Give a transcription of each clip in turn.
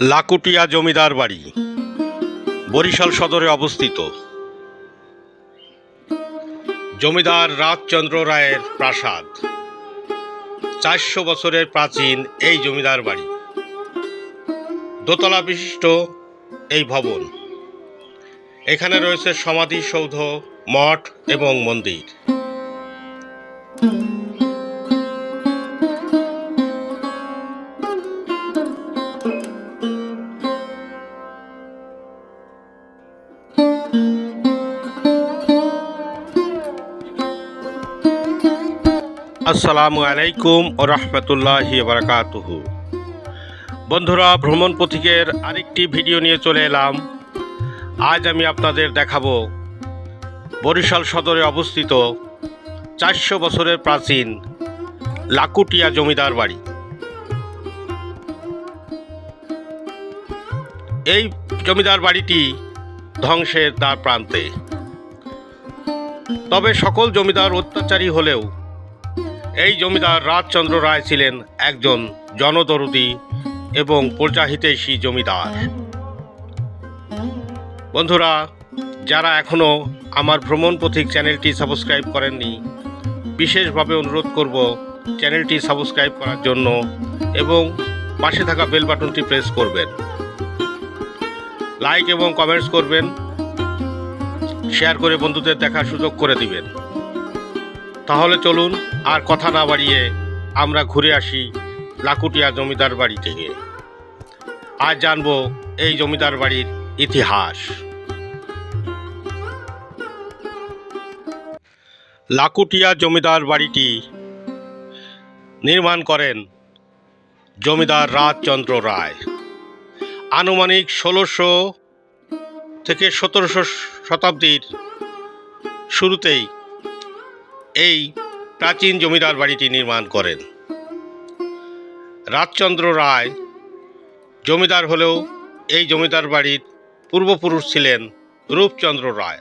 লাকুটিয়া জমিদার বাড়ি, বরিশাল সদরে অবস্থিত। জমিদার রাজচন্দ্র রায়ের প্রাসাদ। চারশো বছরের প্রাচীন এই জমিদার বাড়ি। দোতলা বিশিষ্ট এই ভবন। এখানে রয়েছে সমাধিসৌধ, মঠ এবং মন্দির। আসসালামু আলাইকুম ও রহমতুল্লাহি বারাকাতুহু। বন্ধুরা, ভ্রমণ পথিকের আরেকটি ভিডিও নিয়ে চলে এলাম। আজ আমি আপনাদের দেখাবো বরিশাল সদরে অবস্থিত চারশো বছরের প্রাচীন লাকুটিয়া জমিদার বাড়ি। এই জমিদার বাড়িটি ধ্বংসের দ্বার প্রান্তে। তবে সকল জমিদার অত্যাচারী হলেও এই জমিদার রাজচন্দ্র রায় ছিলেন একজন জনদরদি এবং প্রজাহিতৈষী জমিদার। বন্ধুরা, যারা এখনও আমার ভ্রমণ পথিক চ্যানেলটি সাবস্ক্রাইব করেননি, বিশেষভাবে অনুরোধ করব চ্যানেলটি সাবস্ক্রাইব করার জন্য এবং পাশে থাকা বেল বাটনটি প্রেস করবেন। লাইক এবং কমেন্টস করবেন, শেয়ার করে বন্ধুদের দেখার সুযোগ করে দিবেন। তাহলে চলুন আর কথা না বাড়িয়ে আমরা ঘুরে আসি লাকুটিয়া জমিদার বাড়ি থেকে আজ জানব এই জমিদার বাড়ির ইতিহাস। লাকুটিয়া জমিদার বাড়িটি নির্মাণ করেন জমিদার রাজচন্দ্র রায়। আনুমানিক ষোলোশো থেকে সতেরোশো শতাব্দীর শুরুতেই এই প্রাচীন জমিদার বাড়িটি নির্মাণ করেন। রাজচন্দ্র রায় জমিদার হলেও এই জমিদার বাড়ির পূর্বপুরুষ ছিলেন রূপচন্দ্র রায়।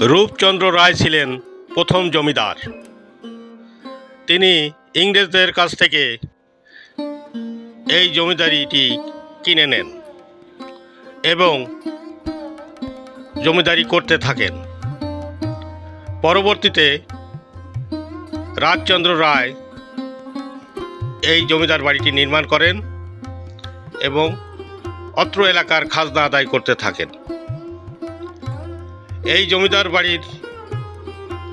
রূপচন্দ্র রায় ছিলেন প্রথম জমিদার। তিনি ইংরেজদের কাছ থেকে এই জমিদারিটি কিনে নেন এবং জমিদারি করতে থাকেন। পরবর্তীতে রাজচন্দ্র রায় এই জমিদার বাড়িটি নির্মাণ করেন এবং অত্র এলাকার খাজনা আদায় করতে থাকেন। এই জমিদার বাড়ির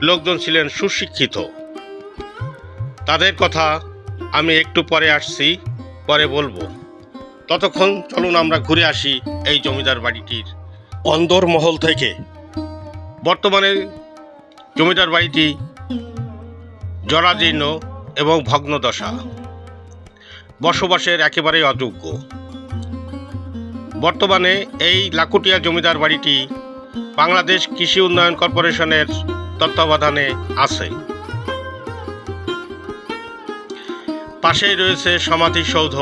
লোকজন ছিলেন সুশিক্ষিত। তাদের কথা আমি একটু পরে আসছি, পরে বলব। ততক্ষণ চলুন আমরা ঘুরে আসি এই জমিদার বাড়িটির অন্দরমহল থেকে। বর্তমানে জমিদার বাড়িটি জরাজীর্ণ এবং ভগ্নদশা। বসবাসের একেবারেই অযোগ্য। বর্তমানে এই লাকুটিয়া জমিদার বাড়িটি বাংলাদেশ কৃষি উন্নয়ন কর্পোরেশনের তত্ত্বাবধানে আছে। পাশেই রয়েছে সমাধিসৌধ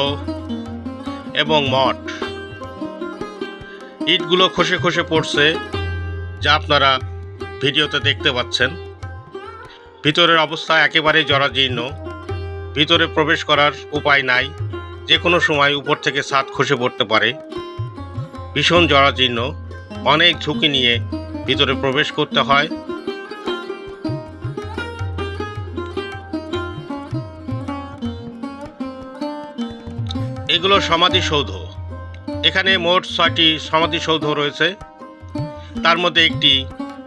এবং মঠ। ইটগুলো খসে খসে পড়ছে, যা আপনারা ভিডিওতে দেখতে পাচ্ছেন, ভিতরের অবস্থা একেবারেই জরাজীর্ণ, ভিতরে প্রবেশ করার উপায় নাই, যে কোনো সময় উপর থেকে ছাদ খসে পড়তে পারে। ভীষণ জরাজীর্ণ, অনেক ঝুঁকি নিয়ে ভিতরে প্রবেশ করতে হয়। এগুলো সমাধিসৌধ। এখানে মোট ছয়টি সমাধিসৌধ রয়েছে। তার মধ্যে একটি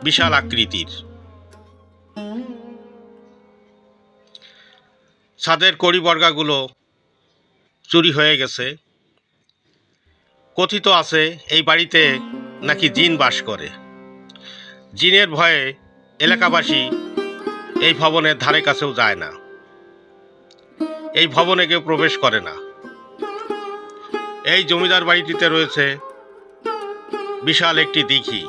বিশাল আকৃতির। ছাদের কড়িবর্গাগুলো চুরি হয়ে গেছে। কথিত আছে, এই বাড়িতে নাকি জিন বাস করে। জিনের ভয়ে এলাকাবাসী এই ভবনের ধারে কাছেও যায় না। এই ভবনে কেউ প্রবেশ করে না। এই জমিদার বাড়িটিতে রয়েছে বিশাল একটি দিঘি।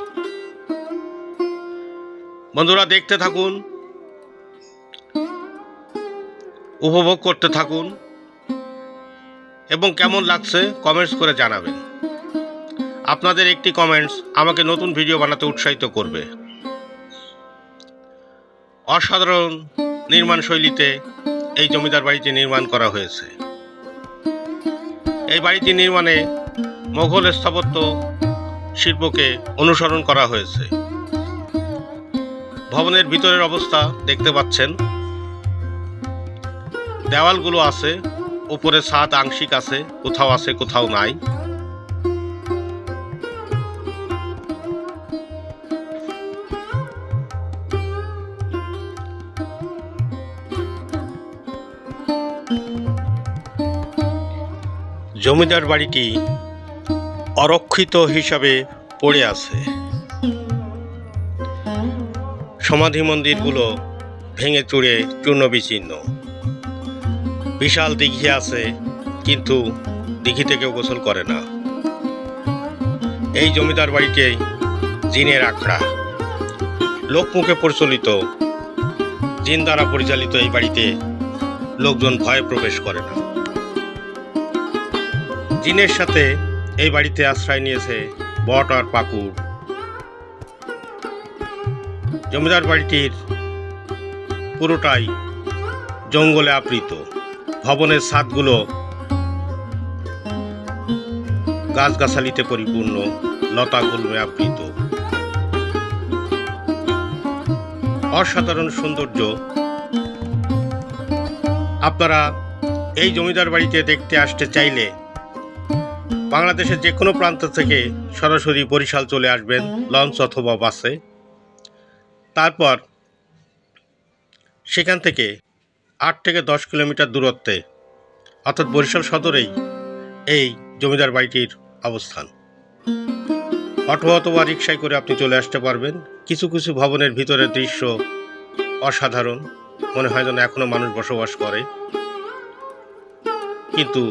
বন্ধুরা, দেখতে থাকুন। উপভোগ করতে থাকুন। এবং কেমন লাগছে কমেন্টস করে জানাবেন। আপনাদের একটি কমেন্টস আমাকে নতুন ভিডিও বানাতে উৎসাহিত করবে। অসাধারণ নির্মাণ শৈলীতে এই জমিদার বাড়িটি নির্মাণ করা হয়েছে। এই বাড়িটি নির্মাণে মোঘল স্থাপত্য শিল্পকে অনুসরণ করা হয়েছে। ভবনের ভিতরের অবস্থা দেখতে পাচ্ছেন। দেওয়ালগুলো আছে, উপরে ছাদ আংশিক আছে, কোথাও আছে, কোথাও নাই। জমিদার বাড়িটি অরক্ষিত হিসাবে পড়ে আছে। সমাধি মন্দিরগুলো ভেঙে চুড়ে চূর্ণ বিচ্ছিন্ন বিশাল দিঘি আছে, কিন্তু দিঘিতে কেউ গোসল করে না। এই জমিদার বাড়িতে জিনের আখড়া। লোকমুখে প্রচলিত, জিন দ্বারা পরিচালিত এই বাড়িতে লোকজন ভয়ে প্রবেশ করে না। জিনের সাথে এই বাড়িতে আশ্রয় নিয়েছে বট আর পাকুর জমিদার বাড়িটির পুরোটাই জঙ্গলে আবৃত। ভবনের ছাদগুলো গাছগাছালিতে পরিপূর্ণ লতা গুল্মে আবৃত। অসাধারণ সৌন্দর্য। আপনারা এই জমিদার বাড়িতে দেখতে আসতে চাইলে বাংলাদেশের যে কোনো প্রান্ত থেকে সরাসরি বরিশাল চলে আসবেন, লঞ্চ অথবা বাসে। তারপর সেখান থেকে আট থেকে দশ কিলোমিটার দূরত্বে, অর্থাৎ বরিশাল সদরেই এই জমিদার বাড়িটির অবস্থান। অটো অথবা রিক্সায় করে আপনি চলে আসতে পারবেন। কিছু কিছু ভবনের ভিতরের দৃশ্য অসাধারণ। মনে হয় যেন এখনও মানুষ বসবাস করে। কিন্তু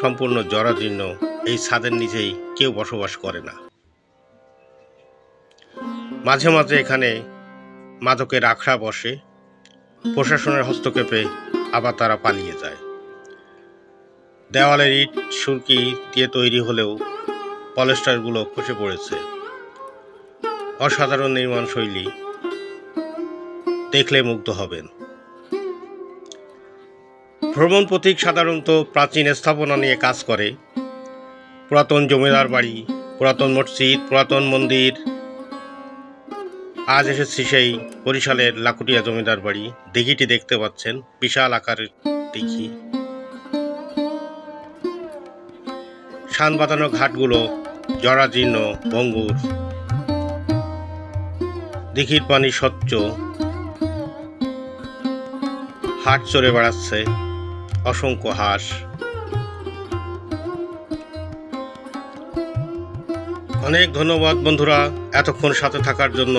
সম্পূর্ণ জরাজীর্ণ এই ছাদের নিচেই কেউ বসবাস করে না। মাঝে মাঝে এখানে মাদকের আখড়া বসে প্রশাসনের হস্তক্ষেপে আবার তারা পালিয়ে যায়। দেওয়ালের ইট সুরকি দিয়ে তৈরি হলেও পলেস্টারগুলো খসে পড়েছে। অসাধারণ নির্মাণ শৈলী দেখলে মুগ্ধ হবেন। ভ্রমণ প্রতীক সাধারণত প্রাচীন স্থাপনা নিয়ে কাজ করে। পুরাতন জমিদার বাড়ি পুরাতন মসজিদ পুরাতন মন্দির আজ এসেছি সেই বরিশালের লাকুটিয়া জমিদার বাড়ি। দিঘিটি দেখতে পাচ্ছেন, বিশাল আকারের দিঘি। শান বাঁধানো ঘাটগুলো জরাজীর্ণ ভঙ্গুর। দিঘির পানি স্বচ্ছ। হাট চড়ে বেড়াচ্ছে, অসংখ্য হাঁস। অনেক ধন্যবাদ বন্ধুরা, এতক্ষণ সাথে থাকার জন্য।